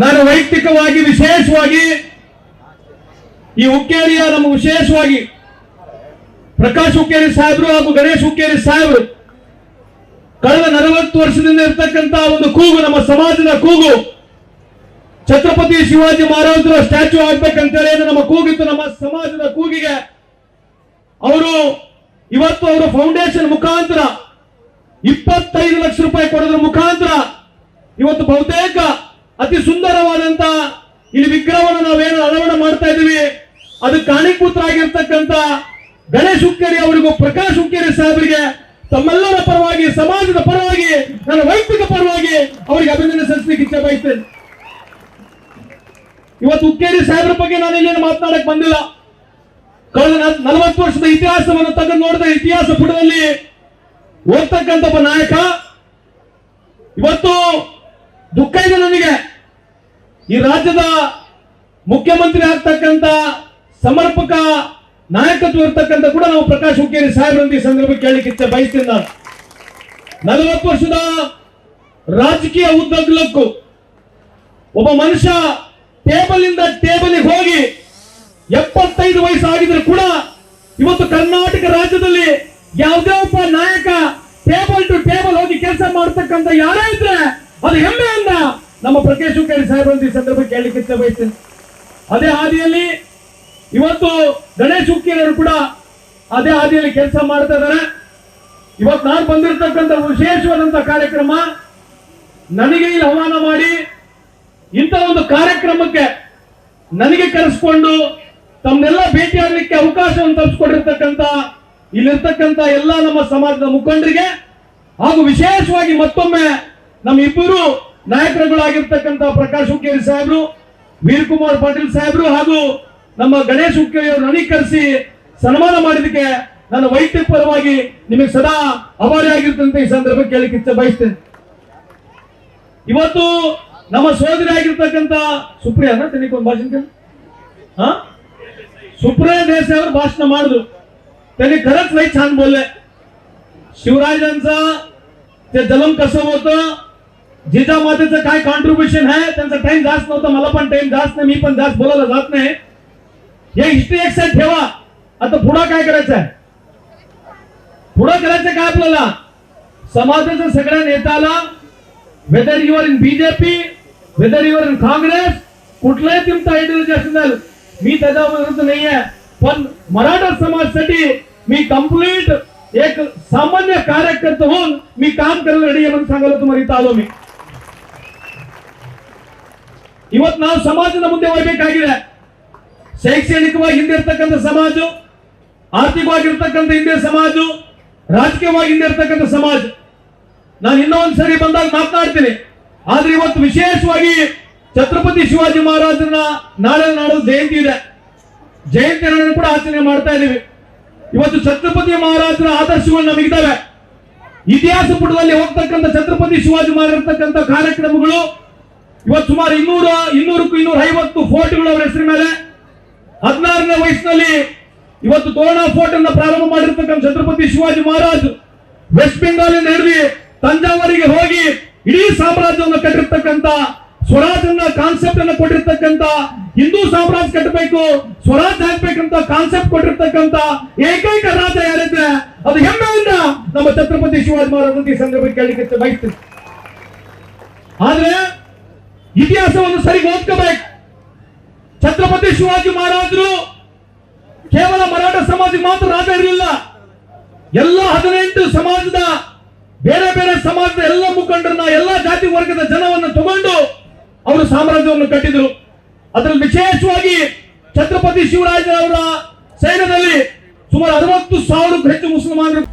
ನಾನು ವೈಯಕ್ತಿಕವಾಗಿ ವಿಶೇಷವಾಗಿ ಈ ಹುಕ್ಕೇರಿಯ ನಮ್ಮ ವಿಶೇಷವಾಗಿ ಪ್ರಕಾಶ್ ಹುಕ್ಕೇರಿ ಸಾಹೇಬರು ಹಾಗೂ ಗಣೇಶ್ ಹುಕ್ಕೇರಿ ಸಾಹೇಬರು ಕಳೆದ ನಲವತ್ತು ವರ್ಷದಿಂದ ಇರತಕ್ಕಂತ ಒಂದು ಕೂಗು, ನಮ್ಮ ಸಮಾಜದ ಕೂಗು. ಛತ್ರಪತಿ ಶಿವಾಜಿ ಮಹಾರಾಜರ ಸ್ಟ್ಯಾಚ್ಯೂ ಆಗ್ಬೇಕಂತೇಳಿ ನಮ್ಮ ಕೂಗಿತ್ತು, ನಮ್ಮ ಸಮಾಜದ ಕೂಗಿಗೆ. ಅವರು ಇವತ್ತು ಅವರು ಫೌಂಡೇಶನ್ ಮುಖಾಂತರ ಇಪ್ಪತ್ತೈದು ಲಕ್ಷ ರೂಪಾಯಿ ಕೊಡೋದ್ರ ಮುಖಾಂತರ ಇವತ್ತು ಬಹುತೇಕ ಅತಿ ಸುಂದರವಾದಂತ ಇಲ್ಲಿ ವಿಗ್ರಹವನ್ನು ನಾವೇನು ಅಳವಡ ಮಾಡ್ತಾ ಇದ್ದೀವಿ. ಅದು ಕಾಣಿಕೂತರಾಗಿರ್ತಕ್ಕಂತ ಗಣೇಶ್ ಹುಕ್ಕೇರಿ ಅವರಿಗೂ ಪ್ರಕಾಶ್ ಹುಕ್ಕೇರಿ ಸಾಹೇಬರಿಗೆ ತಮ್ಮೆಲ್ಲರ ಪರವಾಗಿ, ಸಮಾಜದ ಪರವಾಗಿ, ನನ್ನ ವೈಯಕ್ತಿಕ ಪರವಾಗಿ ಅವರಿಗೆ ಅಭಿನಂದನೆ ಸಲ್ಲಿಸಲಿಕ್ಕೆ ಇಚ್ಛೆ ಬಯಸ್ತೇನೆ. ಇವತ್ತು ಹುಕ್ಕೇರಿ ಸಾಹೇಬರ ಬಗ್ಗೆ ನಾನು ಇಲ್ಲಿ ಮಾತನಾಡಕ್ ಬಂದಿಲ್ಲ. ಕಳೆದ ನಲವತ್ತು ವರ್ಷದ ಇತಿಹಾಸವನ್ನು ತಂದು ನೋಡಿದ ಇತಿಹಾಸ ಪುಟದಲ್ಲಿ ಓದ್ತಕ್ಕಂಥ ಒಬ್ಬ ನಾಯಕ. ಇವತ್ತು ದುಃಖ ಇದೆ ನನಗೆ. ಈ ರಾಜ್ಯದ ಮುಖ್ಯಮಂತ್ರಿ ಆಗ್ತಕ್ಕಂಥ ಸಮರ್ಪಕ ನಾಯಕತ್ವ ಇರ್ತಕ್ಕಂಥ ಕೂಡ ನಾವು ಪ್ರಕಾಶ್ ಹುಕ್ಕೇರಿ ಸಾಹೇಬ್ರಂತ ಈ ಸಂದರ್ಭ ಕೇಳಲಿಕ್ಕೆ ಬಯಸ್ತೀನಿ ನಾನು. ನಲವತ್ತು ವರ್ಷದ ರಾಜಕೀಯ ಉದ್ದಗಲಕ್ಕೂ ಒಬ್ಬ ಮನುಷ್ಯ ಟೇಬಲ್ ಇಂದ ಟೇಬಲ್ಗೆ ಹೋಗಿ ಎಪ್ಪತ್ತೈದು ವಯಸ್ಸು ಆಗಿದ್ರು ಕೂಡ ಇವತ್ತು ಕರ್ನಾಟಕ ರಾಜ್ಯದಲ್ಲಿ ಯಾವುದೇ ಒಬ್ಬ ನಾಯಕ ಟೇಬಲ್ ಟು ಟೇಬಲ್ ಹೋಗಿ ಕೆಲಸ ಮಾಡ್ತಕ್ಕಂಥ ಯಾರೇ ಇದ್ರೆ ಅದು ಹೆಮ್ಮೆಯಿಂದ ನಮ್ಮ ಪ್ರಕಾಶ್ ಹುಕ್ಕೇರಿ ಸಾಹೇಬರು ಈ ಸಂದರ್ಭ ಕೇಳಲಿಕ್ಕೆ ಬಯಸ್ತೇನೆ. ಅದೇ ಹಾದಿಯಲ್ಲಿ ಇವತ್ತು ಗಣೇಶ್ ಕೂಡ ಅದೇ ಹಾದಿಯಲ್ಲಿ ಕೆಲಸ ಮಾಡ್ತಾ ಇದ್ದಾರೆ. ಇವತ್ತು ನಾನು ಬಂದಿರತಕ್ಕಂಥ ವಿಶೇಷವಾದಂಥ ಕಾರ್ಯಕ್ರಮ ನನಗೆ ಇಲ್ಲಿ ಆಹ್ವಾನ ಮಾಡಿ ಇಂಥ ಒಂದು ಕಾರ್ಯಕ್ರಮಕ್ಕೆ ನನಗೆ ಕರೆಸ್ಕೊಂಡು ತಮ್ಮನ್ನೆಲ್ಲ ಭೇಟಿಯಾಗಲಿಕ್ಕೆ ಅವಕಾಶವನ್ನು ತಪ್ಪಿಸ್ಕೊಂಡಿರ್ತಕ್ಕಂಥ ಇಲ್ಲಿರ್ತಕ್ಕಂಥ ಎಲ್ಲ ನಮ್ಮ ಸಮಾಜದ ಮುಖಂಡರಿಗೆ ಹಾಗೂ ವಿಶೇಷವಾಗಿ ಮತ್ತೊಮ್ಮೆ ನಮ್ಮ ಇಬ್ಬರು ನಾಯಕರುಗಳಾಗಿರ್ತಕ್ಕಂಥ ಪ್ರಕಾಶ್ ಹುಕ್ಕೇರಿ ಸಾಹೇಬರು ವೀರಕುಮಾರ್ ಪಾಟೀಲ್ ಸಾಹೇಬರು ಹಾಗೂ ನಮ್ಮ ಗಣೇಶ್ ಹುಕ್ಕೇರಿ ಅವರು ನನಗೆ ಕರೆಸಿ ಸನ್ಮಾನ ಮಾಡಿದಕ್ಕೆ ನನ್ನ ವೈಯಕ್ತಿಕ ಪರವಾಗಿ ನಿಮಗೆ ಸದಾ ಅಭಾರಿಯಾಗಿರ್ತಂತ ಈ ಸಂದರ್ಭ ಕೇಳಲಿಕ್ಕೆ ಇಚ್ಛೆ ಬಯಸ್ತೇನೆ ಇವತ್ತು ನಮ್ಮ ಸೋದರಿ ಆಗಿರ್ತಕ್ಕಂಥ ಸುಪ್ರಿಯಾನ ತನಿಖೆ ಒಂದು ಭಾಷಣ ಕೇಳಿ हा सुप्रिया देसाईवर भाषण ಮಾಡಿದ್ರು त्यांनी खरंच लई छान बोलले शिवराजांचा ते जलम कसं होतं जिजामातेचं काय कॉन्ट्रीब्युशन आहे त्यांचा टाइम जास्त नव्हता मला पण टाइम जास्त नाही मी पण जास्त बोलायला जात नाही. हे हिस्ट्री एक साईड ठेवा. आता पुढं काय करायचं आहे पुढं करायचं काय आपल्याला? समाजाच्या सगळ्या नेत्याला whether you're in BJP whether you're in Congress कुठलाही तुमचा आयडियोलॉजी असेल मी त्याच्या विरुद्ध नाही आहे पण मराठा समाजासाठी मी कंप्लीट एक सामान्य कार्यकर्ता होऊन मी काम करायला रेडी आहे म्हणून सांगायला तुम्हाला इथं आलो मी. ಇವತ್ತು ನಾವು ಸಮಾಜದ ಮುಂದೆ ಹೋಗ್ಬೇಕಾಗಿದೆ. ಶೈಕ್ಷಣಿಕವಾಗಿ ಹಿಂದೆ ಇರ್ತಕ್ಕಂಥ ಸಮಾಜ, ಆರ್ಥಿಕವಾಗಿರ್ತಕ್ಕಂಥ ಹಿಂದೆ ಸಮಾಜ, ರಾಜಕೀಯವಾಗಿ ಹಿಂದೆ ಇರ್ತಕ್ಕಂಥ ಸಮಾಜ. ನಾನು ಇನ್ನೊಂದು ಸರಿ ಬಂದಾಗ ಮಾತನಾಡ್ತೀನಿ. ಆದ್ರೆ ಇವತ್ತು ವಿಶೇಷವಾಗಿ ಛತ್ರಪತಿ ಶಿವಾಜಿ ಮಹಾರಾಜನ ನಾಳೆ ನಾಡು ಜಯಂತಿ ಇದೆ. ಜಯಂತಿಯನ್ನು ಕೂಡ ಆಚರಣೆ ಮಾಡ್ತಾ ಇದ್ದೀವಿ. ಇವತ್ತು ಛತ್ರಪತಿ ಮಹಾರಾಜರ ಆದರ್ಶಗಳು ನಮಗಿದ್ದಾವೆ ಇತಿಹಾಸ ಪುಟದಲ್ಲಿ ಹೋಗ್ತಕ್ಕಂಥ ಛತ್ರಪತಿ ಶಿವಾಜಿ ಮಹಾರಾಜ ಕಾರ್ಯಕ್ರಮಗಳು ಇವತ್ತು ಸುಮಾರು ಇನ್ನೂರ, ಇನ್ನೂರಕ್ಕೂ ಇನ್ನೂರ ಐವತ್ತು ಫೋರ್ಟ್ಗಳು ಅವರ ಹೆಸರಿನ ಮೇಲೆ. ಹದಿನಾರನೇ ವಯಸ್ಸಿನಲ್ಲಿ ಇವತ್ತು ತೋರಣ ಫೋರ್ಟ್ ಪ್ರಾರಂಭ ಮಾಡಿರ್ತಕ್ಕಂಥ ಛತ್ರಪತಿ ಶಿವಾಜಿ ಮಹಾರಾಜ್ ವೆಸ್ಟ್ ಬೆಂಗಾಲಿಂದ ಹಿಡಿದು ತಂಜಾವರಿಗೆ ಹೋಗಿ ಇಡೀ ಸಾಮ್ರಾಜ್ಯವನ್ನು ಕಟ್ಟಿರ್ತಕ್ಕಂಥ ಸ್ವರಾಜ್ ಅನ್ನ ಕಾನ್ಸೆಪ್ಟ್ ಅನ್ನ ಕೊಟ್ಟಿರ್ತಕ್ಕಂಥ, ಹಿಂದೂ ಸಾಮ್ರಾಜ್ಯ ಕಟ್ಟಬೇಕು ಸ್ವರಾಜ್ ಹಾಕ್ಬೇಕಂತ ಕಾನ್ಸೆಪ್ಟ್ ಕೊಟ್ಟಿರ್ತಕ್ಕಂಥ ಏಕೈಕ ರಾಜ ಯಾರಿದ್ರೆ ಅದು ಹೆಮ್ಮೆಯಿಂದ ನಮ್ಮ ಛತ್ರಪತಿ ಶಿವಾಜಿ ಮಹಾರಾಜ್ ಈ ಸಂದರ್ಭಕ್ಕೆ ಕೇಳಲಿಕ್ಕೆ ಬಯಸ್ತೀವಿ ಆದ್ರೆ ಇತಿಹಾಸವನ್ನು ಸರಿ ಓದ್ಕೋಬೇಕು. ಛತ್ರಪತಿ ಶಿವಾಜಿ ಮಹಾರಾಜರು ಕೇವಲ ಮರಾಠ ಸಮಾಜಕ್ಕೆ ಮಾತ್ರ ರಾಜ ಇರಲಿಲ್ಲ. ಎಲ್ಲ ಹದಿನೆಂಟು ಸಮಾಜದ ಬೇರೆ ಬೇರೆ ಸಮಾಜದ ಎಲ್ಲ ಮುಖಂಡರನ್ನ, ಎಲ್ಲ ಜಾತಿ ವರ್ಗದ ಜನವನ್ನು ತಗೊಂಡು ಅವರು ಸಾಮ್ರಾಜ್ಯವನ್ನು ಕಟ್ಟಿದ್ರು. ಅದರಲ್ಲಿ ವಿಶೇಷವಾಗಿ ಛತ್ರಪತಿ ಶಿವರಾಜ ಅವರ ಸೈನ್ಯದಲ್ಲಿ ಸುಮಾರು ಅರವತ್ತು ಸಾವಿರಕ್ಕೂ ಹೆಚ್ಚು ಮುಸಲ್ಮಾನರು